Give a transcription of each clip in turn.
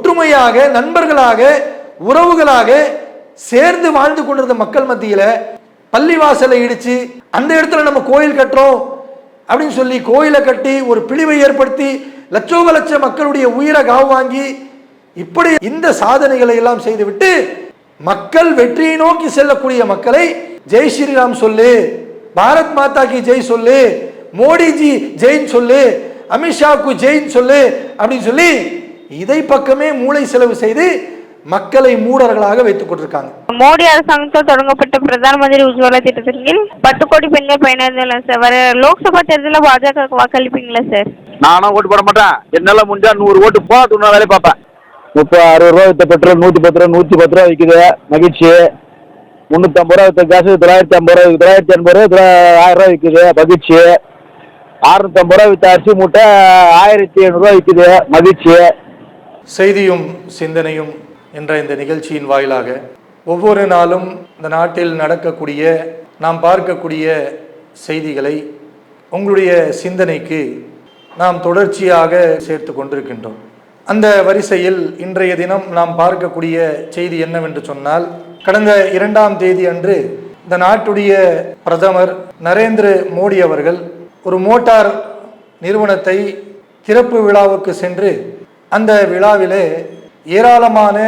ஒற்றுமையாக நண்பர்களாக உறவுகளாக சேர்ந்து வாழ்ந்து கொண்டிருந்த மக்கள் மத்தியில் பள்ளிவாசலை இடித்து அந்த இடத்துல நம்ம கோயில் கட்டுறோம் அப்படின்னு சொல்லி கோயிலை கட்டி ஒரு பிழிவை ஏற்படுத்தி லட்சோப லட்ச மக்களுடைய உயிரை காவு வாங்கி இப்படி இந்த சாதனைகளை எல்லாம் செய்துவிட்டு மக்கள் வெற்றியை நோக்கி செல்லக்கூடிய மக்களை ஜெய் ஸ்ரீராம் சொல்லு பாரத் மாதா கி ஜெய் சொல்லு மோடிஜி ஜெயின் சொல்லு அமித்ஷாவுக்கு ஜெயின் சொல்லு அப்படின்னு சொல்லி இதை பக்கமே மூளை செலவு செய்து மக்களை மூடர்களாக வைத்துக் கொண்டிருக்காங்க. மோடி அரசாங்கத்தால் தொடங்கப்பட்ட பிரதான் மந்திரி உஜ்வாலா திட்டத்தின் கீழ் பத்து கோடி பெண்கள் பயனடைந்துள்ளனர் சார். வர லோக்சபா தேர்தலில் பாஜக வாக்களிப்பீங்களா சார்? நானும் ஓட்டு போட மாட்டேன். என்னால முடிஞ்சா நூறு ஓட்டு போ தொண்ணூறு வேலையை பார்ப்பேன். முப்பது அறுபது ரூபா வித்த பெட்ரோல் நூற்றி பத்து ரூபா நூற்றி பத்து ரூபா விற்குது மகிழ்ச்சி. முந்நூற்றம்பது ரூபா வித்த கேஸ் தொள்ளாயிரத்தி ஐம்பது ரூபா தொள்ளாயிரத்தி எண்பது ரூபா ஆயிரம் ரூபா விற்குது மகிழ்ச்சி. அறுநூத்தம்பது ரூபா வித்த அரிசி மூட்டை ஆயிரத்தி ஐநூறுரூவா விற்குது மகிழ்ச்சி. செய்தியும் சிந்தனையும் என்ற இந்த நிகழ்ச்சியின் வாயிலாக ஒவ்வொரு நாளும் இந்த நாட்டில் நடக்கக்கூடிய நாம் பார்க்கக்கூடிய செய்திகளை உங்களுடைய சிந்தனைக்கு நாம் தொடர்ச்சியாக சேர்த்து கொண்டிருக்கின்றோம். அந்த வரிசையில் இன்றைய தினம் நாம் பார்க்கக்கூடிய செய்தி என்னவென்று சொன்னால் கடந்த இரண்டாம் தேதி அன்று இந்த நாட்டுடைய பிரதமர் நரேந்திர மோடி அவர்கள் ஒரு மோட்டார் நிறுவனத்தை திறப்பு விழாவுக்கு சென்று அந்த விழாவிலே ஏராளமான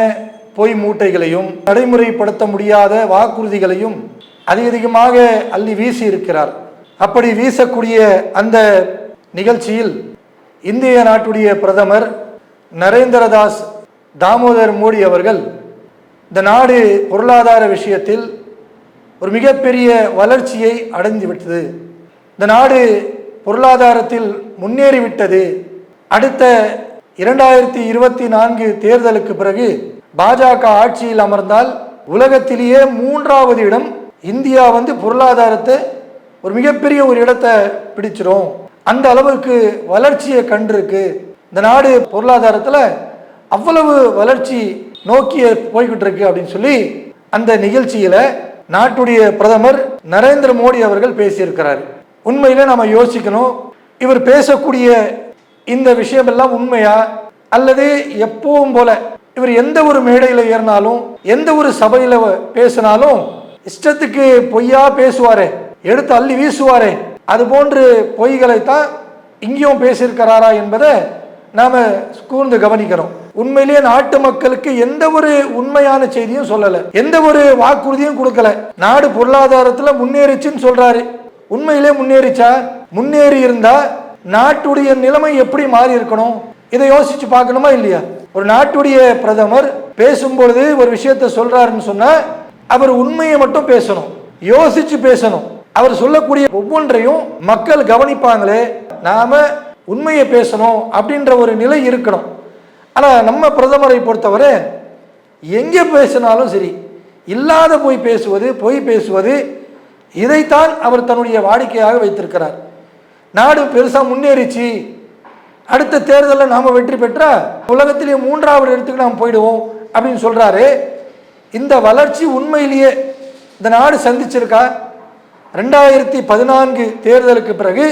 பொய் மூட்டைகளையும் நடைமுறைப்படுத்த முடியாத வாக்குறுதிகளையும் அதிகமாக அள்ளி வீசி இருக்கிறார் அப்படி வீசக்கூடிய அந்த நிகழ்ச்சியில் இந்திய நாட்டுடைய பிரதமர் நரேந்திரதாஸ் தாமோதர் மோடி அவர்கள் இந்த நாடு பொருளாதார விஷயத்தில் ஒரு மிகப்பெரிய வளர்ச்சியை அடைந்து விட்டது இந்த நாடு பொருளாதாரத்தில் முன்னேறிவிட்டது. அடுத்த இரண்டாயிரத்தி இருபத்தி நான்கு தேர்தலுக்கு பிறகு பாஜக ஆட்சியில் அமர்ந்தால் உலகத்திலேயே மூன்றாவது இடம் இந்தியா வந்து பொருளாதாரத்தை ஒரு மிகப்பெரிய ஒரு இடத்தை பிடிச்சிரும். அந்த அளவுக்கு வளர்ச்சியை கண்டிருக்கு. இந்த நாடு பொருளாதாரத்தில் அவ்வளவு வளர்ச்சி நோக்கிய போய்கிட்டு இருக்கு அப்படின்னு சொல்லி அந்த நிகழ்ச்சியில நாட்டுடைய பிரதமர் நரேந்திர மோடி அவர்கள் பேசியிருக்கிறார். உண்மையில நம்ம யோசிக்கணும். இவர் பேசக்கூடிய இந்த விஷயமெல்லாம் உண்மையா? அல்லது எப்பவும் போல இவர் எந்த ஒரு மேடையில் ஏறினாலும் எந்த ஒரு சபையில பேசினாலும் இஷ்டத்துக்கு பொய்யா பேசுவாரே எடுத்து அள்ளி வீசுவாரே அது போன்று பொய்களைத்தான் இங்கேயும் பேசியிருக்கிறாரா என்பதை நாம கூர்ந்து கவனிக்கிறோம் உண்மையிலேயே நாட்டு மக்களுக்கு எந்த ஒரு உண்மையான செய்தியும் சொல்லல. எந்த ஒரு வாக்குறுதியும் கொடுக்கல. நாடு பொருளாதாரத்துல முன்னேறிச்சுன்னு சொல்றாரு. உண்மையிலே முன்னேறிச்சா? முன்னேறி இருந்தா நாட்டுடைய நிலைமை எப்படி மாறி இருக்கணும்? இதை யோசிச்சு பார்க்கணுமா இல்லையா? ஒரு நாட்டுடைய பிரதமர் பேசும்பொழுது ஒரு விஷயத்த சொல்றாருன்னு சொன்னா அவர் உண்மையை மட்டும் பேசணும் யோசிச்சு பேசணும். அவர் சொல்லக்கூடிய ஒவ்வொன்றையும் மக்கள் கவனிப்பாங்களே நாம உண்மையை பேசணும் அப்படின்ற ஒரு நிலை இருக்கணும். ஆனால் நம்ம பிரதமரை பொறுத்தவரை எங்கே பேசினாலும் சரி இல்லாத போய் பேசுவது பொய் பேசுவது இதைத்தான் அவர் தன்னுடைய வாடிக்கையாக வைத்திருக்கிறார். நாடு பெருசாக முன்னேறிச்சு. அடுத்த தேர்தலில் நாம் வெற்றி பெற்றா உலகத்திலேயே மூன்றாவது இடத்துக்கு நாம் போயிடுவோம் அப்படின்னு சொல்கிறாரு இந்த வளர்ச்சி உண்மையிலேயே இந்த நாடு சந்திச்சிருக்கா? ரெண்டாயிரத்தி பதினான்கு தேர்தலுக்கு பிறகு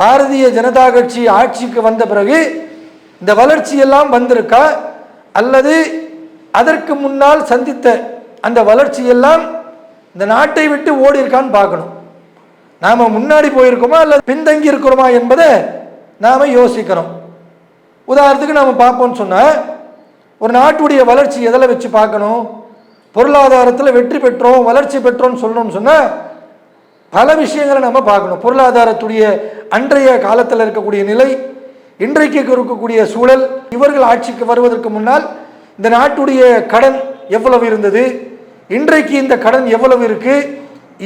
பாரதிய ஜனதா கட்சி ஆட்சிக்கு வந்த பிறகு இந்த வளர்ச்சி எல்லாம் வந்திருக்கா? அல்லது அதற்கு முன்னால் சந்தித்த அந்த வளர்ச்சி எல்லாம் இந்த நாட்டை விட்டு ஓடி இருக்கான்னு பார்க்கணும். நாம் முன்னாடி போயிருக்கோமா இல்லை பின்தங்கி இருக்கிறோமா என்பதை நாம் யோசிக்கிறோம் உதாரணத்துக்கு நாம் பார்ப்போம்னு சொன்னால் ஒரு நாட்டுடைய வளர்ச்சி எதில் வச்சு பார்க்கணும்? பொருளாதாரத்தில் வெற்றி பெற்றோம் வளர்ச்சி பெற்றோம்னு சொல்லணும்னு சொன்னால் பல விஷயங்களை நம்ம பார்க்கணும். பொருளாதாரத்துடைய அன்றைய காலத்தில் இருக்கக்கூடிய நிலை இன்றைக்கு இருக்கக்கூடிய சூழல் இவர்கள் ஆட்சிக்கு வருவதற்கு முன்னால் இந்த நாட்டுடைய கடன் எவ்வளவு இருந்தது? இன்றைக்கு இந்த கடன் எவ்வளவு இருக்குது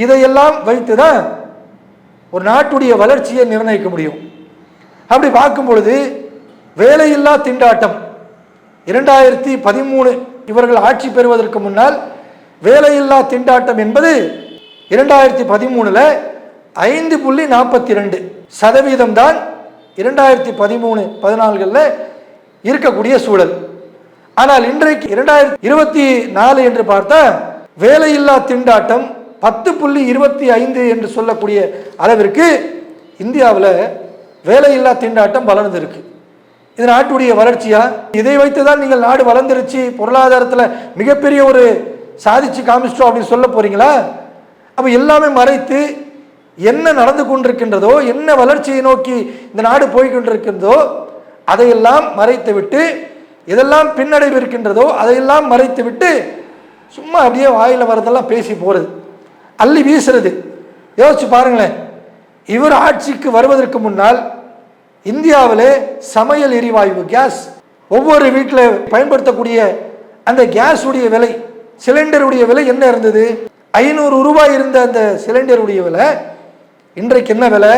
இதையெல்லாம் வைத்து தான் ஒரு நாட்டுடைய வளர்ச்சியை நிர்ணயிக்க முடியும். அப்படி பார்க்கும் பொழுது வேலையில்லா திண்டாட்டம். இரண்டாயிரத்தி பதிமூணு இவர்கள் ஆட்சி பெறுவதற்கு முன்னால் வேலையில்லா திண்டாட்டம் என்பது இரண்டாயிரத்தி பதிமூணில் ஐந்து புள்ளி நாற்பத்தி ரெண்டு சதவீதம் தான் இரண்டாயிரத்தி பதிமூணு பதினால்களில் இருக்கக்கூடிய சூழல். ஆனால் இன்றைக்கு இரண்டாயிரத்தி இருபத்தி நாலு என்று பார்த்தா வேலையில்லா திண்டாட்டம் பத்து புள்ளி இருபத்தி ஐந்து என்று சொல்லக்கூடிய அளவிற்கு இந்தியாவில் வேலையில்லா திண்டாட்டம் வளர்ந்துருக்கு. இது நாட்டுடைய வளர்ச்சியா? இதை வைத்து தான் நீங்கள் நாடு வளர்ந்துருச்சு பொருளாதாரத்தில் மிகப்பெரிய ஒரு சாதிச்சு காமிச்சிட்டோம் அப்படின்னு சொல்ல போறீங்களா? அப்போ எல்லாமே மறைத்து என்ன நடந்து கொண்டிருக்கின்றதோ என்ன வளர்ச்சியை நோக்கி இந்த நாடு போய்கொண்டிருக்கின்றதோ அதையெல்லாம் மறைத்து விட்டு எதெல்லாம் பின்னடைவு இருக்கின்றதோ அதையெல்லாம் மறைத்து விட்டு சும்மா அப்படியே வாயில் வரதெல்லாம் பேசி போகிறது அள்ளி வீசுறது. யோசிச்சு பாருங்களேன். இவர் ஆட்சிக்கு வருவதற்கு முன்னால் இந்தியாவிலே சமையல் எரிவாயு கேஸ் ஒவ்வொரு வீட்டில் பயன்படுத்தக்கூடிய அந்த கேஸ் உடைய விலை சிலிண்டருடைய விலை என்ன இருந்தது? ஐநூறு ரூபாய் இருந்த அந்த சிலிண்டருடைய விலை இன்றைக்கு என்ன விலை?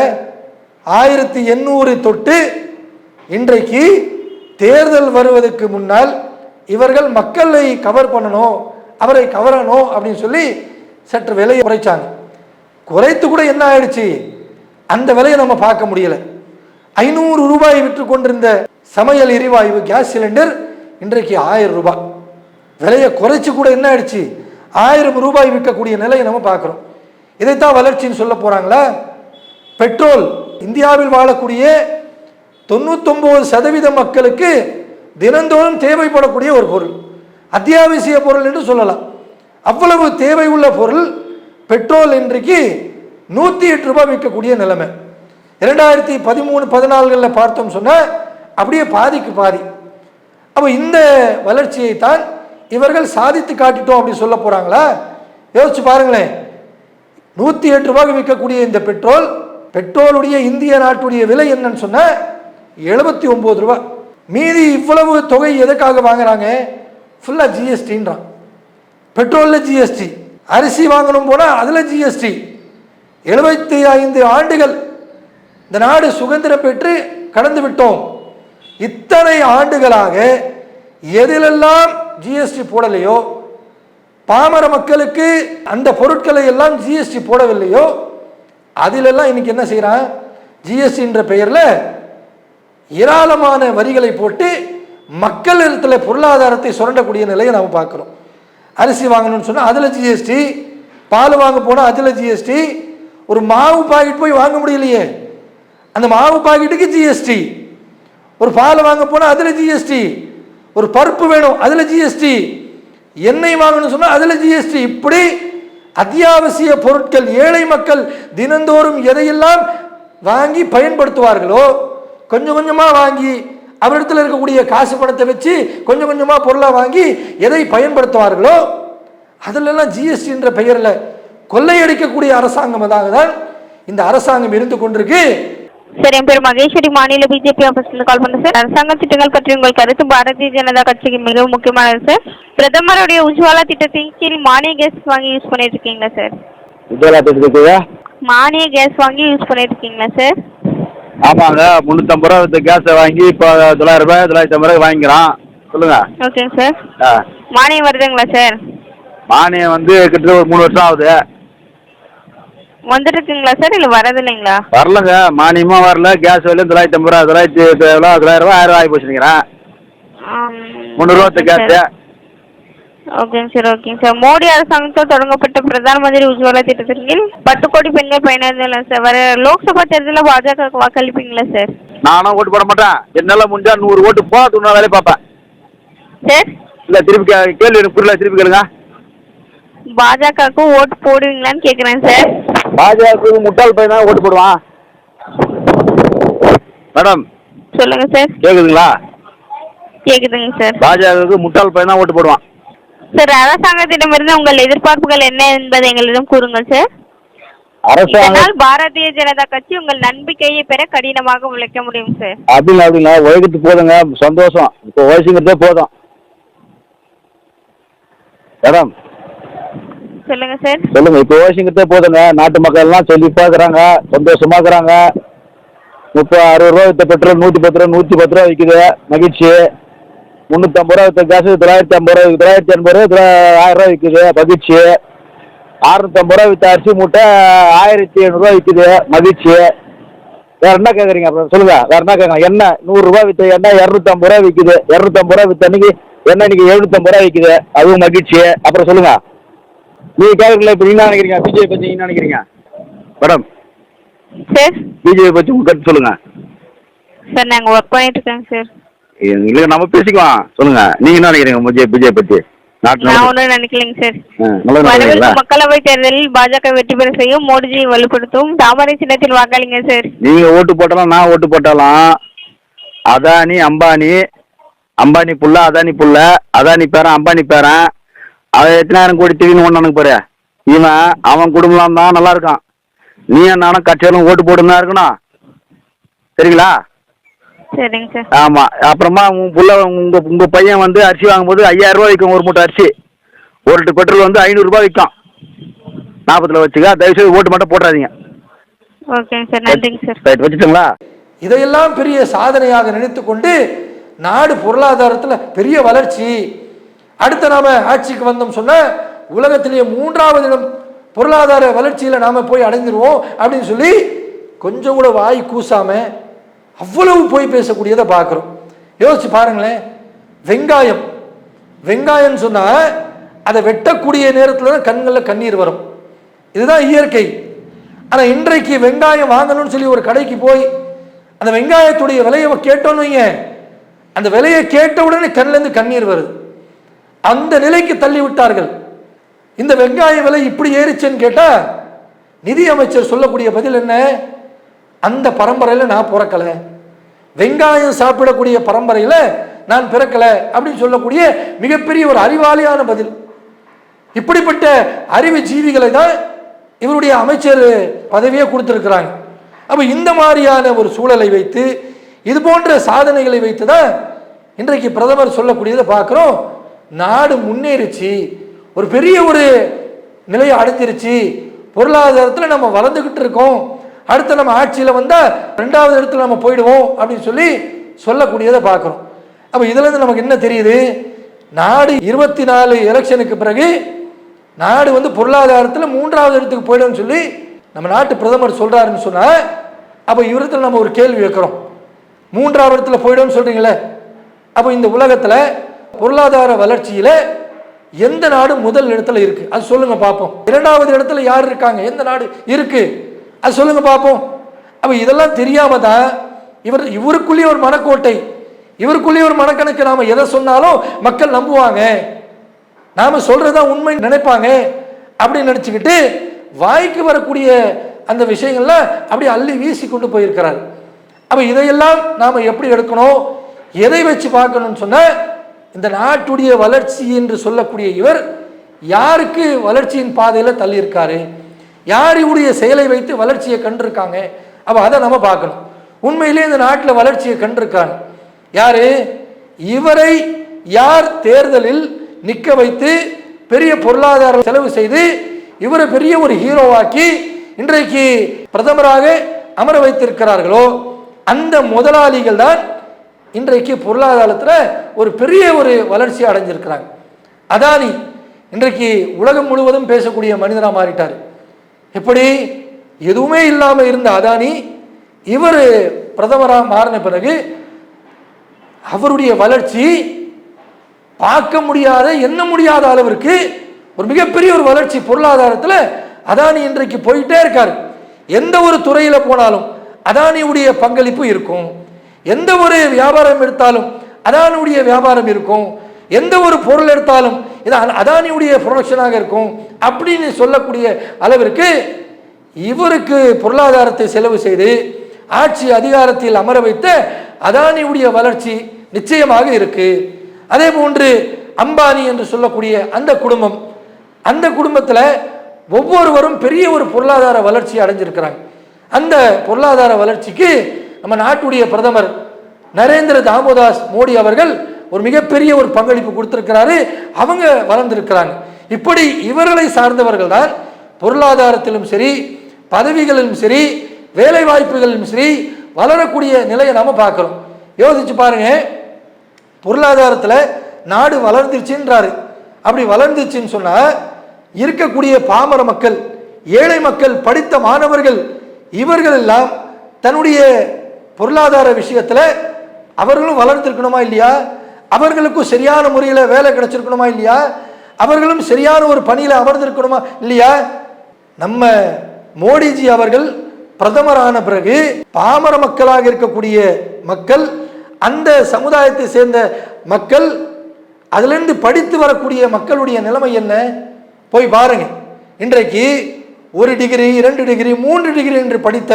ஆயிரத்தி எண்ணூறு தொட்டு இன்றைக்கு தேர்தல் வருவதற்கு முன்னால் இவர்கள் மக்களை கவர் பண்ணணும் அவரை கவரணும் அப்படின்னு சொல்லி சற்று விலையை குறைச்சாங்க. குறைத்து கூட என்ன ஆயிடுச்சு? அந்த விலையை நம்ம பார்க்க முடியல. ஐநூறு ரூபாய் விற்று கொண்டிருந்த சமையல் எரிவாயு கேஸ் சிலிண்டர் இன்றைக்கு ஆயிரம் ரூபாய். விலையை குறைச்சி கூட என்ன ஆயிடுச்சு? ஆயிரம் ரூபாய் விற்கக்கூடிய நிலையை நம்ம பார்க்குறோம். இதைத்தான் வளர்ச்சின்னு சொல்ல போகிறாங்களா பெட்ரோல் இந்தியாவில் வாழக்கூடிய தொண்ணூத்தொம்பது சதவீத மக்களுக்கு தினந்தோறும் தேவைப்படக்கூடிய ஒரு பொருள். அத்தியாவசிய பொருள் என்று சொல்லலாம். அவ்வளவு தேவை உள்ள பொருள் பெட்ரோல் இன்றைக்கு நூற்றி எட்டு ரூபாய் விற்கக்கூடிய நிலைமை. இரண்டாயிரத்தி பதிமூணு பதினாலுகளில் பார்த்தோம் சொன்னால் அப்படியே பாதிக்கு பாதி. அப்போ இந்த வளர்ச்சியை தான் இவர்கள் சாதித்து காட்டிட்டோம் அப்படி சொல்ல போகிறாங்களா யோசிச்சு பாருங்களேன். நூற்றி எட்டு ரூபாய்க்கு விற்கக்கூடிய இந்த பெட்ரோல் பெட்ரோலுடைய இந்திய நாட்டுடைய விலை என்னன்னு சொன்னால் எழுபத்தி ஒம்பது ரூபா மீதி இவ்வளவு தொகை எதுக்காக வாங்குறாங்க? ஃபுல்லாக ஜிஎஸ்டின்றான் பெட்ரோலில் ஜிஎஸ்டி அரிசி வாங்கணும் போனால் அதில் ஜிஎஸ்டி எழுபத்தி ஐந்து ஆண்டுகள் இந்த நாடு சுதந்திரம் பெற்று கடந்து விட்டோம். இத்தனை ஆண்டுகளாக எதிலெல்லாம் ஜிஎஸ்டி போடலையோ பாமர மக்களுக்கு அந்த பொருட்களை எல்லாம் ஜிஎஸ்டி போடவில்லையோ அதிலெல்லாம் இன்னைக்கு என்ன செய்கிறான் ஜிஎஸ்டின்ற பெயரில் ஏராளமான வரிகளை போட்டு மக்கள் இடத்துல பொருளாதாரத்தை சுரண்டக்கூடிய நிலையை நாம் பார்க்குறோம். அரிசி வாங்கணும்னு சொன்னால் அதில் ஜிஎஸ்டி பால் வாங்க போனால் அதில் ஜிஎஸ்டி ஒரு மாவு பாக்கெட் போய் வாங்க முடியலையே. அந்த மாவு பாக்கெட்டுக்கு ஜிஎஸ்டி ஒரு பால் வாங்க போனால் அதில் ஜிஎஸ்டி ஒரு பருப்பு வேணும் அதில் ஜிஎஸ்டி எண்ணெய் வாங்கணும்னு சொன்னால் அதில் ஜிஎஸ்டி இப்படி அத்தியாவசிய பொருட்கள் ஏழை மக்கள் தினந்தோறும் எதையெல்லாம் வாங்கி பயன்படுத்துவார்களோ கொஞ்சம் கொஞ்சமாக வாங்கி அவரிடத்தில் இருக்கக்கூடிய காசு பணத்தை வச்சு கொஞ்சம் கொஞ்சமாக பொருளாக வாங்கி எதை பயன்படுத்துவார்களோ அதிலெல்லாம் ஜிஎஸ்டின்ற பெயரில் கொள்ளையடிக்கக்கூடிய அரசாங்கம் தான் இந்த அரசாங்கம் இருந்து கொண்டிருக்கு. சார் என் பேர் மகேஸ்வரி மாநில பிஜேபி ஆஃபீஸ்ல கால் பண்ணேன் சார் அரசாங்க திட்டங்கள் பற்றி உங்கள் கருத்து பாரதிய ஜனதா கட்சிக்கு மிகவும் முக்கியமானது சார் பிரதமருடைய உஜ்வாலா திட்டத்தின் கீழ் மானிய கேஸ் வாங்கி யூஸ் பண்ணிட்டு இருக்கீங்களா சார் உஜ்வாலா திட்டத்துக்கு மானிய கேஸ் வாங்கி யூஸ் பண்ணிட்டு இருக்கீங்களா சார் ஆமாங்க முந்நூற்றம்பது ரூபா வித்த கேஸை வாங்கி இப்போ தொள்ளாயிரம் ரூபாய் தொள்ளாயிரத்தி ஐம்பது ரூபாய் வாங்கிக்கிறான் சொல்லுங்க ஓகேங்க சார் ஆ மானியம் வருதுங்களா சார் மானியம் வந்து கிட்டத்தட்ட ஒரு மூணு வருஷம் ஆகுது வந்துட்டு இருக்குங்களா சார் இல்லை வரது இல்லைங்களா வரலங்க மானியமாக வரல கேஸ் விலையும் தொள்ளாயிரத்தி ஐம்பது ரூபா தொள்ளாயிரத்தி தொள்ளாயிரம் ரூபாய் ஆயிரம் ரூபாய் ஆகி போச்சுங்கிறேன் முந்நூறுரூவா கேஸு ஓகேங்க சார் ஓகேங்க சார் மோடி அரசாங்கத்தால் தொடங்கப்பட்ட பிரதான் மந்திரி உஜ்வாலா திட்டத்தின் கீழ் பத்து கோடி பெண்கள் பயனடைந்தலாம் சார் வர லோக்சபா தேர்தலில் பாஜக வாக்களிப்பீங்களா சார் நானும் ஓட்டு போட மாட்டேன். என்னால் முடிஞ்சா நூறு ஓட்டு போ தொண்ணூறு வேலையை பார்ப்பேன். சார் இல்லை திருப்பி கேள்வி எனக்கு புரியல. திருப்பி கேளுங்க. பாஜகவுக்கு ஓட்டு போடுவீங்களான்னு கேட்குறேன் சார் பாஜக முட்டாள் பையன் தான் ஓட்டு போடுவான்? மேடம். சொல்லுங்க சார் கேக்குதுங்களா? கேக்குதுங்க சார் பாஜகவுக்கு முட்டாள் பையன் தான் ஓட்டு போடுவான். சார் அரசாங்கத்திடமிருந்து உங்கள் எதிர்பார்ப்புகள் என்ன என்பதை எங்களிடம் கூறுங்கள் சார் அரசாங்கம் பாரதிய ஜனதா கட்சி உங்கள் நம்பிக்கையை பெற கடினமாக உழைக்க முடியும் சார் அப்படின்னு அப்படிங்களா? உழைக்கிறது போதுங்க. சந்தோஷம். இப்போ வயசுங்கிறதே போதும். மேடம். சொல்லுங்க சார் சொல்லுங்க. இப்போ வயசுங்கிறதே போதுங்க. நாட்டு மக்கள் எல்லாம் சொல்லி பார்க்குறாங்க. சந்தோஷமா இருக்கிறாங்க. முப்பது அறுபது ரூபா பெட்ரோல் நூற்றி பத்து ரூபா நூற்றி பத்து ரூபா விற்குது மகிழ்ச்சி. முந்நூற்றம்பது ரூபா கேஸ் தொள்ளாயிரத்தி ஐம்பது ரூபா தொள்ளாயிரத்தி எண்பது ரூபா தொள்ளா- ஆயிரம் ரூபா விற்குது மகிழ்ச்சி. அறுநூத்தம்பது ரூபா வித்த அரிசி மூட்டை ஆயிரத்தி எழுநூறுவா விற்குது மகிழ்ச்சி. வேற என்ன கேட்குறீங்க அப்புறம் சொல்லுங்க வேற என்ன கேட்குறீங்க எண்ணெய் நூறுரூவா வித்த எண்ணெய் இரநூத்தம்பது ரூபா விற்குது இரநூத்தம்பது ரூபா வித்த அன்னைக்கு எண்ணெய் இன்னைக்கு எழுநூத்தம்பது ரூபா விற்குது அதுவும் மகிழ்ச்சி. அப்புறம் சொல்லுங்க. நீங்க கேட்குறீங்களா இப்போ என்ன நினைக்கிறீங்க. பிஜேபி பற்றி என்ன நினைக்கிறீங்க. மேடம். சார் பிஜேபி பற்றி உங்க கருத்து சொல்லுங்க. சார் நாங்கள் ஒர்க் பண்ணிட்டு இருக்கோங்க சார் இல்லை நம்ம பேசிக்கலாம். சொல்லுங்க. நீங்க என்ன நினைக்கிறீங்க விஜய் விஜய் பத்தி? நான். ஒன்றும் நினைக்கலைங்க சார். வரவிருக்கும் மக்களவை தேர்தலில் பாஜக வெற்றி பெற செய்யும் மோடிஜியை வலுப்படுத்தும் தாமரை சின்னத்தில் வாக்களிங்க சார். நீங்க ஓட்டு போட்டாலும் நான் ஓட்டு போட்டாலும் அதானி அம்பானி அம்பானி புள்ள அதானி புள்ள அதானி பேரன் அம்பானி பேரன் அவன் எத்தனாயிரம் கோடி டிவின்னு ஒன்று பாரு இவன் அவன் குடும்பம் தான் நல்லா இருக்கான். நீ நானும் கட்சியாலும் ஓட்டு போட்டுன்னு இருக்கணும். சரிங்களா? சரிங்க சார். ஆமா அப்புறமா உன் புள்ள உங்க உங்க பையன் வந்து அரிசி வாங்கும்போது ஐயாயிரம் ரூபாய் விற்கும் ஒரு மூட்டை அரிசி. ஒரு லிட்டர் பெட்ரோல் வந்து ஐநூறுரூபா விற்கும் நாற்பதுல வச்சுக்க தயவுசெய்து ஓட்டு மட்டும் போட்டுறாதீங்க. ஓகேங்க சார் நன்றிங்க சார். ரைட் வச்சுட்டுங்களா? இதையெல்லாம் பெரிய சாதனையாக நினைத்து கொண்டு நாடு பொருளாதாரத்தில் பெரிய வளர்ச்சி. அடுத்த நாம ஆட்சிக்கு வந்தோம் சொன்ன உலகத்திலேயே மூன்றாவது இடம் பொருளாதார வளர்ச்சியில் நாம போய் அடைஞ்சிருவோம் அப்படின்னு சொல்லி கொஞ்சம் கூட வாய் கூசாம அவ்வளவு போய் பேசக்கூடியதை பார்க்குறோம். யோசிச்சு பாருங்களேன். வெங்காயம். வெங்காயம் சொன்னால் அதை வெட்டக்கூடிய நேரத்தில் தான் கண்களில் கண்ணீர் வரும். இதுதான் இயற்கை. ஆனால் இன்றைக்கு வெங்காயம் வாங்கணும்னு சொல்லி ஒரு கடைக்கு போய் அந்த வெங்காயத்துடைய விலையை கேட்டோன்னு வைங்க. அந்த விலையை கேட்ட உடனே கண்ணிலேருந்து கண்ணீர் வருது. அந்த நிலைக்கு தள்ளி விட்டார்கள். இந்த வெங்காய விலை இப்படி ஏறிச்சுன்னு கேட்டால் நிதி அமைச்சர் சொல்லக்கூடிய பதில் என்ன? அந்த பரம்பரையில் நான் பிறக்கல. வெங்காயம் சாப்பிடக்கூடிய பரம்பரையில் நான் பிறக்கலை அப்படின்னு சொல்லக்கூடிய மிகப்பெரிய ஒரு அறிவாளியான பதில். இப்படிப்பட்ட அறிவு ஜீவிகளை தான் இவருடைய அமைச்சர் பதவியே கொடுத்துருக்குறாங்க. அப்போ இந்த மாதிரியான ஒரு சூழலை வைத்து இது போன்ற சாதனைகளை வைத்து தான் இன்றைக்கு பிரதமர் சொல்லக்கூடியதை பார்க்குறோம். நாடு முன்னேறிச்சு ஒரு பெரிய ஒரு நிலையை அடைஞ்சிருச்சு. பொருளாதாரத்தில் நம்ம வளர்ந்துக்கிட்டு இருக்கோம். அடுத்து நம்ம ஆட்சியில் வந்தால் ரெண்டாவது இடத்துல நம்ம போயிடுவோம் அப்படின்னு சொல்லி சொல்லக்கூடியதை பார்க்குறோம். அப்போ இதுலேருந்து நமக்கு என்ன தெரியுது? நாடு இருபத்தி நாலு எலெக்ஷனுக்கு பிறகு நாடு வந்து பொருளாதாரத்தில் மூன்றாவது இடத்துக்கு போயிடும்னு சொல்லி நம்ம நாட்டு பிரதமர் சொல்கிறாருன்னு சொன்னால் அப்போ இவரத்தில் நம்ம ஒரு கேள்வி வைக்கிறோம். மூன்றாவது இடத்துல போயிடும்னு சொல்கிறீங்களே அப்போ இந்த உலகத்தில் பொருளாதார வளர்ச்சியில் எந்த நாடு முதல் இடத்துல இருக்குது அது சொல்லுங்கள் பார்ப்போம். இரண்டாவது இடத்துல யார் இருக்காங்க? எந்த நாடு இருக்குது அது சொல்லுங்கள் பார்ப்போம் அப்போ இதெல்லாம் தெரியாமல் தான் இவர் இவருக்குள்ளேயே ஒரு மனக்கோட்டை. இவருக்குள்ளேயே ஒரு மனக்கணக்கு. நாம் எதை சொன்னாலும் மக்கள் நம்புவாங்க. நாம் சொல்கிறதா உண்மை நினைப்பாங்க. அப்படின்னு நினச்சிக்கிட்டு வாய்க்கு வரக்கூடிய அந்த விஷயங்கள்லாம் அப்படியே அள்ளி வீசி கொண்டு போயிருக்கிறார். அப்போ இதையெல்லாம் நாம் எப்படி எடுக்கணும்? எதை வச்சு பார்க்கணும்னு சொன்னால் இந்த நாட்டுடைய வளர்ச்சி என்று சொல்லக்கூடிய இவர் யாருக்கு வளர்ச்சியின் பாதையில் தள்ளியிருக்காரு? யாருடைய செயலை வைத்து வளர்ச்சியை கண்டிருக்காங்க? அப்போ அதை நம்ம பார்க்கணும். உண்மையிலே இந்த நாட்டில் வளர்ச்சியை கண்டிருக்காங்க. யாரு? இவரை யார் தேர்தலில் நிற்க வைத்து பெரிய பொருளாதார செலவு செய்து இவரை பெரிய ஒரு ஹீரோவாக்கி இன்றைக்கு பிரதமராக அமர வைத்திருக்கிறார்களோ அந்த முதலாளிகள் தான் இன்றைக்கு பொருளாதாரத்தில் ஒரு பெரிய ஒரு வளர்ச்சி அடைஞ்சிருக்கிறாங்க. அதானி இன்றைக்கு உலகம் முழுவதும் பேசக்கூடிய மனிதனாக மாறிட்டார். எப்படி? எதுவுமே இல்லாமல் இருந்த அதானி இவர் பிரதமராக மாறின பிறகு அவருடைய வளர்ச்சி பார்க்க முடியாத எண்ண முடியாத அளவிற்கு ஒரு மிகப்பெரிய ஒரு வளர்ச்சி பொருளாதாரத்தில் அதானி இன்றைக்கு போயிட்டே இருக்கார். எந்த ஒரு துறையில் போனாலும் அதானியுடைய பங்களிப்பு இருக்கும். எந்த ஒரு வியாபாரம் எடுத்தாலும் அதானுடைய வியாபாரம் இருக்கும். எந்த ஒரு பொருள் எடுத்தாலும் இது அ- அதானியுடைய ப்ரொடக்ஷனாக இருக்கும் அப்படின்னு சொல்லக்கூடிய அளவிற்கு இவருக்கு பொருளாதாரத்தை செலவு செய்து ஆட்சி அதிகாரத்தில் அமர வைத்த அதானியுடைய வளர்ச்சி நிச்சயமாக இருக்கு. அதே போன்று அம்பானி என்று சொல்லக்கூடிய அந்த குடும்பம் அந்த குடும்பத்தில் ஒவ்வொருவரும் பெரிய ஒரு பொருளாதார வளர்ச்சி அடைஞ்சிருக்கிறாங்க. அந்த பொருளாதார வளர்ச்சிக்கு நம்ம நாட்டுடைய பிரதமர் நரேந்திர தாமோதாஸ் மோடி அவர்கள் ஒரு மிகப்பெரிய ஒரு பங்களிப்பு கொடுத்துருக்கிறாரு. அவங்க வளர்ந்துருக்கிறாங்க. இப்படி இவர்களை சார்ந்தவர்கள் தான் பொருளாதாரத்திலும் சரி பதவிகளிலும் சரி வேலை வாய்ப்புகளிலும் சரி வளரக்கூடிய நிலையை நாம் பார்க்குறோம். யோசிச்சு பாருங்க. பொருளாதாரத்தில் நாடு வளர்ந்துச்சுன்றாரு அப்படி வளர்ந்துச்சுன்னு சொன்னால் இருக்கக்கூடிய பாமர மக்கள் ஏழை மக்கள் படித்த மாணவர்கள் இவர்கள் எல்லாம் தன்னுடைய பொருளாதார விஷயத்தில் அவர்களும் வளர்ந்துருக்கணுமா இல்லையா? அவர்களுக்கும் சரியான முறையில் வேலை கிடைச்சிருக்கணுமா இல்லையா? அவர்களும் சரியான ஒரு பணியில் அமர்ந்திருக்கணுமா இல்லையா? நம்ம மோடிஜி அவர்கள் பிரதமரான பிறகு பாமர மக்களாக இருக்கக்கூடிய மக்கள் அந்த சமுதாயத்தை சேர்ந்த மக்கள் அதிலிருந்து படித்து வரக்கூடிய மக்களுடைய நிலைமை என்ன? போய் பாருங்க. இன்றைக்கு ஒரு டிகிரி இரண்டு டிகிரி மூன்று டிகிரி என்று படித்த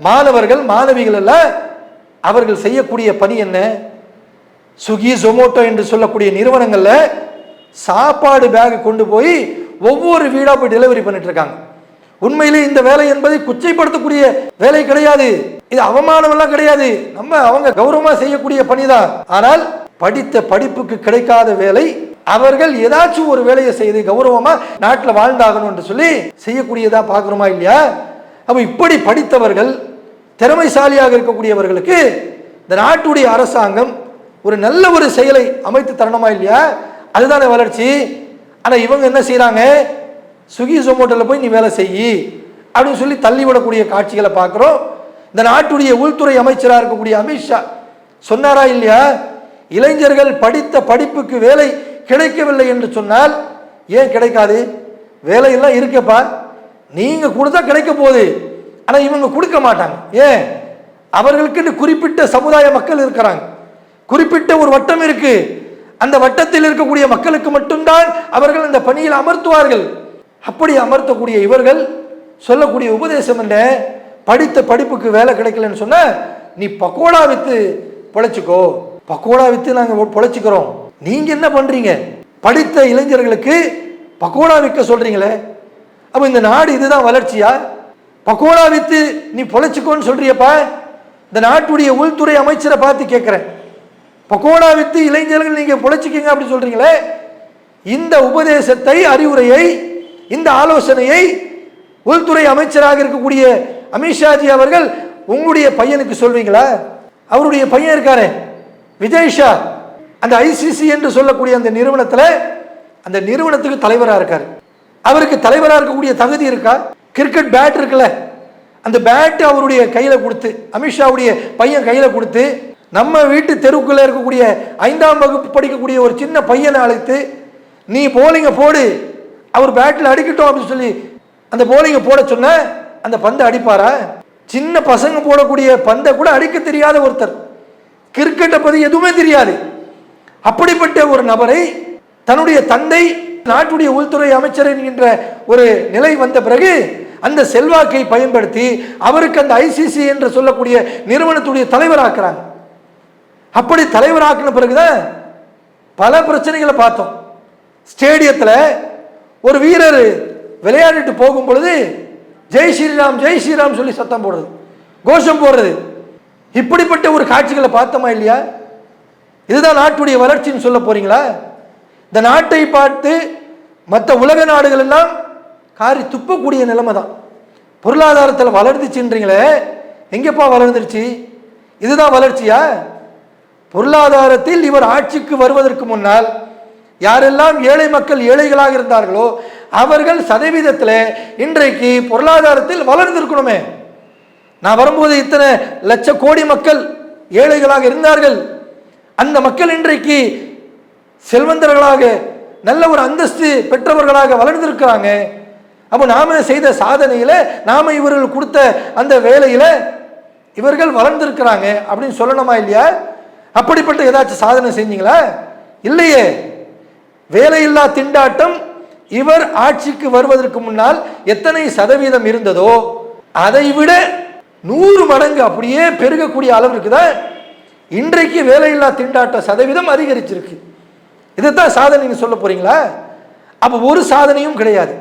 மாணவர்கள் மாணவிகள் எல்லாம் அவர்கள் செய்யக்கூடிய பணி என்ன? சுகி ஜொமோட்டோ என்று சொல்லக்கூடிய நிறுவனங்களில் சாப்பாடு பேக் கொண்டு போய் ஒவ்வொரு வீடாக போய் டெலிவரி பண்ணிட்டு இருக்காங்க உண்மையிலே இந்த வேலை என்பது குச்சைப்படுத்தக்கூடிய வேலை கிடையாது. இது அவமானம் எல்லாம் கிடையாது. நம்ம அவங்க கௌரவமா செய்யக்கூடிய பணிதான். ஆனால் படித்த படிப்புக்கு கிடைக்காத வேலை அவர்கள் ஏதாச்சும் ஒரு வேலையை செய்து கௌரவமா நாட்டில் வாழ்ந்தாகணும் என்று சொல்லி செய்யக்கூடியதா பார்க்குறோமா இல்லையா? அப்போ இப்படி படித்தவர்கள் திறமைசாலியாக இருக்கக்கூடியவர்களுக்கு இந்த நாட்டுடைய அரசாங்கம் ஒரு நல்ல ஒரு செயலை அமைத்து தரணுமா இல்லையா? அதுதானே வளர்ச்சி. ஆனால் இவங்க என்ன செய்கிறாங்க சுகி சொமோட்டோவில் போய் நீ வேலை செய் அப்படின்னு சொல்லி தள்ளிவிடக்கூடிய காட்சிகளை பார்க்குறோம். இந்த நாட்டுடைய உள்துறை அமைச்சராக இருக்கக்கூடிய அமித்ஷா சொன்னாரா இல்லையா? இளைஞர்கள் படித்த படிப்புக்கு வேலை கிடைக்கவில்லை என்று சொன்னால் ஏன் கிடைக்காது? வேலையெல்லாம் இருக்கப்பா. நீங்கள் கொடுத்தா கிடைக்க போகுது. ஆனால் இவங்க கொடுக்க மாட்டாங்க. ஏன்? அவர்களுக்குன்னு குறிப்பிட்ட சமுதாய மக்கள் இருக்கிறாங்க. குறிப்பிட்ட ஒரு வட்டம் இருக்கு. அந்த வட்டத்தில் இருக்கக்கூடிய மக்களுக்கு மட்டும்தான் அவர்கள் அந்த பணியில் அமர்த்துவார்கள். அப்படி அமர்த்தக்கூடிய இவர்கள் சொல்லக்கூடிய உபதேசம் என்ன? படித்த படிப்புக்கு வேலை கிடைக்கலன்னு சொன்ன நீ பக்கோடா வித்து பொழைச்சிக்கோ. பக்கோடா வித்து நாங்க பொழைச்சிக்கிறோம். நீங்க என்ன பண்றீங்க? படித்த இளைஞர்களுக்கு பக்கோடா விற்க சொல்றீங்களே. அப்ப இந்த நாடு இதுதான் வளர்ச்சியா? பக்கோடா வித்து நீ பொழைச்சிக்கோன்னு சொல்றியப்பா. இந்த நாட்டுடைய உள்துறை அமைச்சரை பார்த்து கேட்கிறேன். பக்கோடா வித்து இளைஞர்கள் நீங்கள் பொழைச்சிக்கிங்க அப்படின்னு சொல்கிறீங்களே இந்த உபதேசத்தை அறிவுரையை இந்த ஆலோசனையை உள்துறை அமைச்சராக இருக்கக்கூடிய அமித்ஷாஜி அவர்கள் உங்களுடைய பையனுக்கு சொல்வீங்களா அவருடைய பையன் இருக்காரு விஜய் ஷா. அந்த ஐசிசி என்று சொல்லக்கூடிய அந்த நிறுவனத்தில் அந்த நிறுவனத்துக்கு தலைவராக இருக்கார். அவருக்கு தலைவராக இருக்கக்கூடிய தகுதி இருக்கா? கிரிக்கெட் பேட் இருக்குல்ல. அந்த பேட்டு அவருடைய கையில் கொடுத்து அமித்ஷாவுடைய பையன் கையில் கொடுத்து நம்ம வீட்டு தெருவுக்குள்ளே இருக்கக்கூடிய ஐந்தாம் வகுப்பு படிக்கக்கூடிய ஒரு சின்ன பையனை அழைத்து நீ போலிங்க போடு. அவர் பேட்டில் அடிக்கட்டும் அப்படின்னு சொல்லி அந்த போலிங்கை போட சொன்ன அந்த பந்தை அடிப்பாரா? சின்ன பசங்க போடக்கூடிய பந்தை கூட அடிக்க தெரியாத ஒருத்தர். கிரிக்கெட்டை பற்றி எதுவுமே தெரியாது. அப்படிப்பட்ட ஒரு நபரை தன்னுடைய தந்தை நாட்டுடைய உள்துறை அமைச்சர் என்கின்ற ஒரு நிலை வந்த பிறகு அந்த செல்வாக்கை பயன்படுத்தி அவருக்கு அந்த ஐசிசி என்று சொல்லக்கூடிய நிறுவனத்துடைய தலைவராக்குறாங்க. அப்படி தலைவராக்கின பிறகுதான் பல பிரச்சனைகளை பார்த்தோம். ஸ்டேடியத்தில் ஒரு வீரர் விளையாடிட்டு போகும் பொழுது ஜெய் ஸ்ரீராம் ஜெய் ஸ்ரீராம் சொல்லி சத்தம் போடுறது கோஷம் போடுறது. இப்படிப்பட்ட ஒரு காட்சிகளை பார்த்தோமா இல்லையா? இதுதான் நாட்டுடைய வளர்ச்சின்னு சொல்ல போறீங்களா? இந்த நாட்டை பார்த்து மற்ற உலக நாடுகள் எல்லாம் காரி துப்பக்கூடிய நிலைமை தான். பொருளாதாரத்தில் வளர்ந்துச்சுன்றீங்களே எங்கேப்பா வளர்ந்துருச்சு? இதுதான் வளர்ச்சியா? பொருளாதாரத்தில் இவர் ஆட்சிக்கு வருவதற்கு முன்னால் யாரெல்லாம் ஏழை மக்கள் ஏழைகளாக இருந்தார்களோ அவர்கள் சதவீதத்தில் இன்றைக்கு பொருளாதாரத்தில் வளர்ந்திருக்கணுமே. நான் வரும்போது இத்தனை லட்ச கோடி மக்கள் ஏழைகளாக இருந்தார்கள். அந்த மக்கள் இன்றைக்கு செல்வந்தர்களாக நல்ல ஒரு அந்தஸ்து பெற்றவர்களாக வளர்ந்திருக்கிறாங்க. அப்போ நாம செய்த சாதனையில் நாம இவர்கள் கொடுத்த அந்த வேலையில் இவர்கள் வளர்ந்திருக்கிறாங்க அப்படின்னு சொல்லணுமா இல்லையா? அப்படிப்பட்ட ஏதாச்சும் சாதனை செஞ்சீங்களா? இல்லையே. வேலையில்லா திண்டாட்டம் இவர் ஆட்சிக்கு வருவதற்கு முன்னால் எத்தனை சதவீதம் இருந்ததோ அதை விட நூறு மடங்கு அப்படியே பெருகக்கூடிய அளவிற்கு தான் இன்றைக்கு வேலையில்லா திண்டாட்ட சதவீதம் அதிகரிச்சிருக்கு. இதைத்தான் சாதனைன்னு சொல்ல போறீங்களா? அப்போ ஒரு சாதனையும் கிடையாது.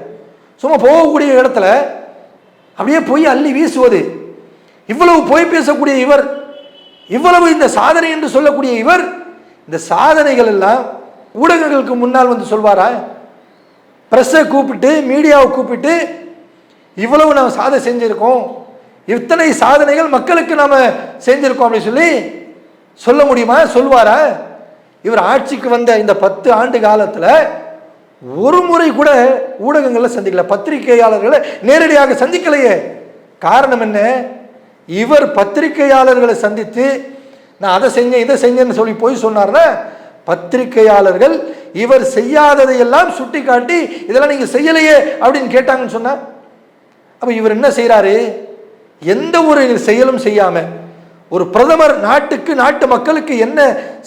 சும்மா போகக்கூடிய இடத்துல அப்படியே போய் அள்ளி வீசுவது. இவ்வளவு போய் பேசக்கூடிய இவர் இவ்வளவு இந்த சாதனை என்று சொல்லக்கூடிய இவர் இந்த சாதனைகள் எல்லாம் ஊடகங்களுக்கு முன்னால் வந்து சொல்வாரா? ப்ரெஸ்ஸை கூப்பிட்டு மீடியாவை கூப்பிட்டு இவ்வளவு நாம் சாதனை செஞ்சுருக்கோம். இத்தனை சாதனைகள் மக்களுக்கு நாம் செஞ்சுருக்கோம் அப்படின்னு சொல்லி சொல்ல முடியுமா? சொல்வாரா? இவர் ஆட்சிக்கு வந்த இந்த பத்து ஆண்டு காலத்தில் ஒரு முறை கூட ஊடகங்களில் சந்திக்கல. பத்திரிகையாளர்களை நேரடியாக சந்திக்கலையே. காரணம் என்ன? இவர் பத்திரிகையாளர்களை சந்தித்து நான் அதை செஞ்சேன் இதை செஞ்சேன்னு சொல்லி போய் சொன்னார்னா பத்திரிகையாளர்கள் இவர் செய்யாததையெல்லாம் சுட்டி காட்டி இதெல்லாம் நீங்கள் செய்யலையே அப்படின்னு கேட்டாங்கன்னு சொன்னார். அப்போ இவர் என்ன செய்கிறாரு எந்த ஒரு செயலும் செய்யாமல் ஒரு பிரதமர் நாட்டுக்கு நாட்டு மக்களுக்கு என்ன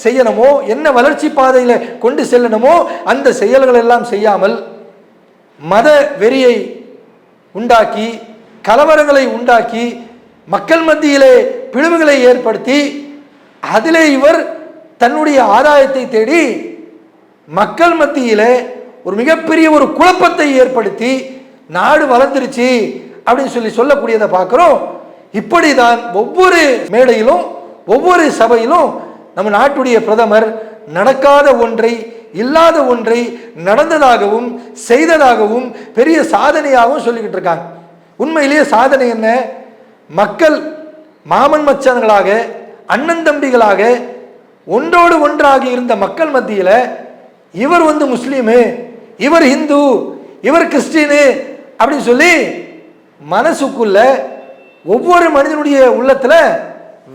செய்யணுமோ என்ன வளர்ச்சி பாதையில் கொண்டு செல்லணுமோ அந்த செயல்கள் எல்லாம் செய்யாமல் மத வெறியை உண்டாக்கி கலவரங்களை உண்டாக்கி மக்கள் மத்தியிலே பிளவுகளை ஏற்படுத்தி அதிலே இவர் தன்னுடைய ஆதாயத்தை தேடி மக்கள் மத்தியிலே ஒரு மிகப்பெரிய ஒரு குழப்பத்தை ஏற்படுத்தி நாடு வளர்ந்துருச்சு அப்படின்னு சொல்லி சொல்லக்கூடியதை பார்க்குறோம். இப்படி தான் ஒவ்வொரு மேடையிலும் ஒவ்வொரு சபையிலும் நம்ம நாட்டுடைய பிரதமர் நடக்காத ஒன்றை இல்லாத ஒன்றை நடந்ததாகவும் செய்ததாகவும் பெரிய சாதனையாகவும் சொல்லிக்கிட்டு இருக்காங்க. உண்மையிலேயே சாதனை என்ன? மக்கள் மாமன் மச்சான்களாக அண்ணன் தம்பிகளாக ஒன்றோடு ஒன்றாகி இருந்த மக்கள் மத்தியில் இவர் வந்து முஸ்லீமு இவர் ஹிந்து இவர் கிறிஸ்டினு அப்படின்னு சொல்லி மனசுக்குள்ள ஒவ்வொரு மனிதனுடைய உள்ளத்தில்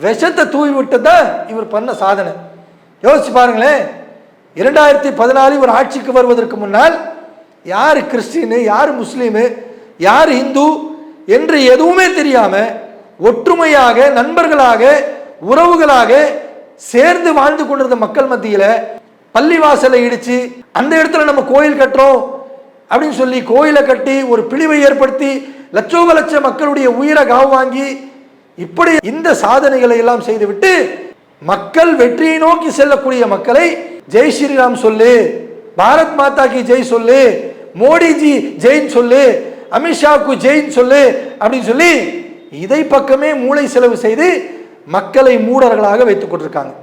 விஷத்தை தூவி விட்டு தான் இவர் பண்ண சாதனை. யோசிச்சு பாருங்களேன். இரண்டாயிரத்தி பதினாலு இவர் ஆட்சிக்கு வருவதற்கு முன்னால் யார் கிறிஸ்டினு யார் முஸ்லீமு யார் இந்து என்று எதுவுமே தெரியாமல் ஒற்றுமையாக நண்பர்களாக உறவுகளாக சேர்ந்து வாழ்ந்து கொண்டிருந்த மக்கள் மத்தியில் பள்ளிவாசலை இடித்து அந்த இடத்துல நம்ம கோயில் கட்டுறோம் அப்படின்னு சொல்லி கோயிலை கட்டி ஒரு பிழிவை ஏற்படுத்தி லட்சோக லட்ச மக்களுடைய உயிரை காவு வாங்கி இப்படி இந்த சாதனைகளை எல்லாம் செய்துவிட்டு மக்கள் வெற்றியை நோக்கி செல்லக்கூடிய மக்களை ஜெய் ஸ்ரீராம் சொல்லு பாரத் மாதா கி ஜெய் சொல்லு மோடிஜி ஜெயின் சொல்லு அமித்ஷாக்கு ஜெயின் சொல்லு அப்படின்னு சொல்லி இதை பக்கமே மூளை செலவு செய்து மக்களை மூடர்களாக வைத்துக் கொண்டிருக்காங்க.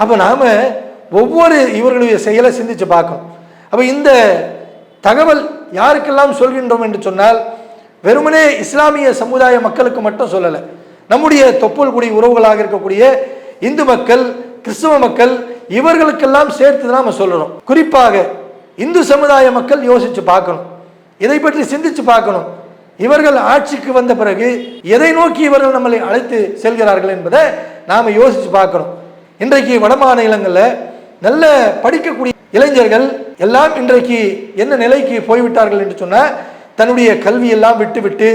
அப்போ நாம் ஒவ்வொரு இவர்களுடைய செயலை சிந்திச்சு பார்க்கணும். அப்போ இந்த தகவல் யாருக்கெல்லாம் சொல்கின்றோம் என்று சொன்னால் வெறுமனே இஸ்லாமிய சமுதாய மக்களுக்கு மட்டும் சொல்லலை. நம்முடைய தொப்புள் குடி உறவுகளாக இருக்கக்கூடிய இந்து மக்கள் கிறிஸ்துவ மக்கள் இவர்களுக்கெல்லாம் சேர்த்து தான் நம்ம சொல்லணும் குறிப்பாக இந்து சமுதாய மக்கள் யோசித்து பார்க்கணும். இதை பற்றி சிந்திச்சு பார்க்கணும். இவர்கள் ஆட்சிக்கு வந்த பிறகு எதை நோக்கி இவர்கள் நம்மளை அழைத்து செல்கிறார்கள் என்பதை நாம் யோசித்து பார்க்கணும். இன்றைக்கு வட மாநிலங்களில் நல்ல படிக்கக்கூடிய இளைஞர்கள் எல்லாம் இன்றைக்கு என்ன நிலைக்கு போய்விட்டார்கள் என்று சொன்னால் தன்னுடைய கல்வியெல்லாம் விட்டுவிட்டு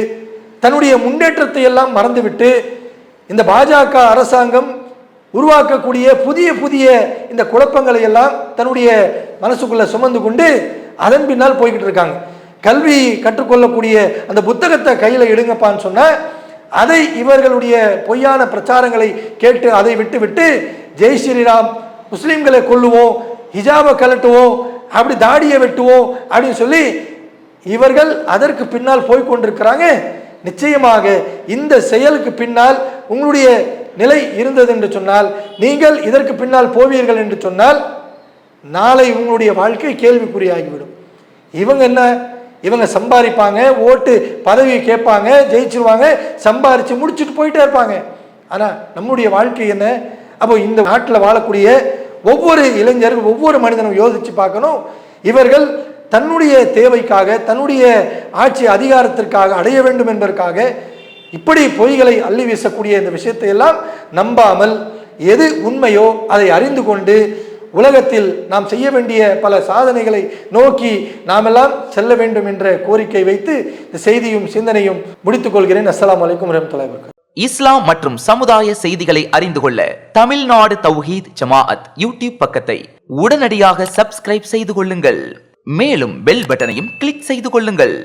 தன்னுடைய முன்னேற்றத்தை எல்லாம் மறந்துவிட்டு இந்த பாஜக அரசாங்கம் உருவாக்கக்கூடிய புதிய புதிய இந்த குழப்பங்களை எல்லாம் தன்னுடைய மனசுக்குள்ளே சுமந்து கொண்டு அதன் பின்னால் போய்கிட்டு இருக்காங்க. கல்வி கற்றுக்கொள்ளக்கூடிய அந்த புத்தகத்தை கையில் எடுங்கப்பான்னு சொன்ன அதை இவர்களுடைய பொய்யான பிரச்சாரங்களை கேட்டு அதை விட்டு விட்டு ஜெய் ஸ்ரீராம் முஸ்லீம்களை கொல்லுவோம் ஹிஜாபை கலட்டுவோம் அப்படி தாடியை வெட்டுவோம் அப்படின்னு சொல்லி இவர்கள் அதற்கு பின்னால் போய் கொண்டிருக்கிறாங்க. நிச்சயமாக இந்த செயலுக்கு பின்னால் உங்களுடைய நிலை இருந்தது என்று சொன்னால் நீங்கள் இதற்கு பின்னால் போவீர்கள் என்று சொன்னால் நாளை உங்களுடைய வாழ்க்கை கேள்விக்குறியாகிவிடும். இவங்க என்ன இவங்க சம்பாதிப்பாங்க ஓட்டு பதவி கேட்பாங்க ஜெயிச்சிருவாங்க சம்பாரித்து முடிச்சுட்டு போயிட்டே இருப்பாங்க. ஆனால் நம்முடைய வாழ்க்கை என்ன? அப்போ இந்த நாட்டில் வாழக்கூடிய ஒவ்வொரு இளைஞர்கள் ஒவ்வொரு மனிதனும் யோசித்து பார்க்கணும். இவர்கள் தன்னுடைய தேவைக்காக தன்னுடைய ஆட்சி அதிகாரத்திற்காக அடைய வேண்டும் என்பதற்காக இப்படி பொய்களை அள்ளி வீசக்கூடிய இந்த விஷயத்தை எல்லாம் நம்பாமல் எது உண்மையோ அதை அறிந்து கொண்டு உலகத்தில் நாம் செய்ய வேண்டிய பல சாதனைகளை நோக்கி நாமெல்லாம் செல்ல வேண்டும் என்ற கோரிக்கை வைத்து இந்த செய்தியும் சிந்தனையும் முடித்துக் கொள்கிறேன். அஸ்லாம் வலைக்கம் வரமத்துல்லாஹி இஸ்லாம் மற்றும் சமுதாய செய்திகளை அறிந்து கொள்ள தமிழ்நாடு தௌஹீத் ஜமாஅத் யூடியூப் பக்கத்தை உடனடியாக சப்ஸ்கிரைப் செய்து கொள்ளுங்கள். மேலும் பெல் பட்டனையும் கிளிக் செய்து கொள்ளுங்கள்.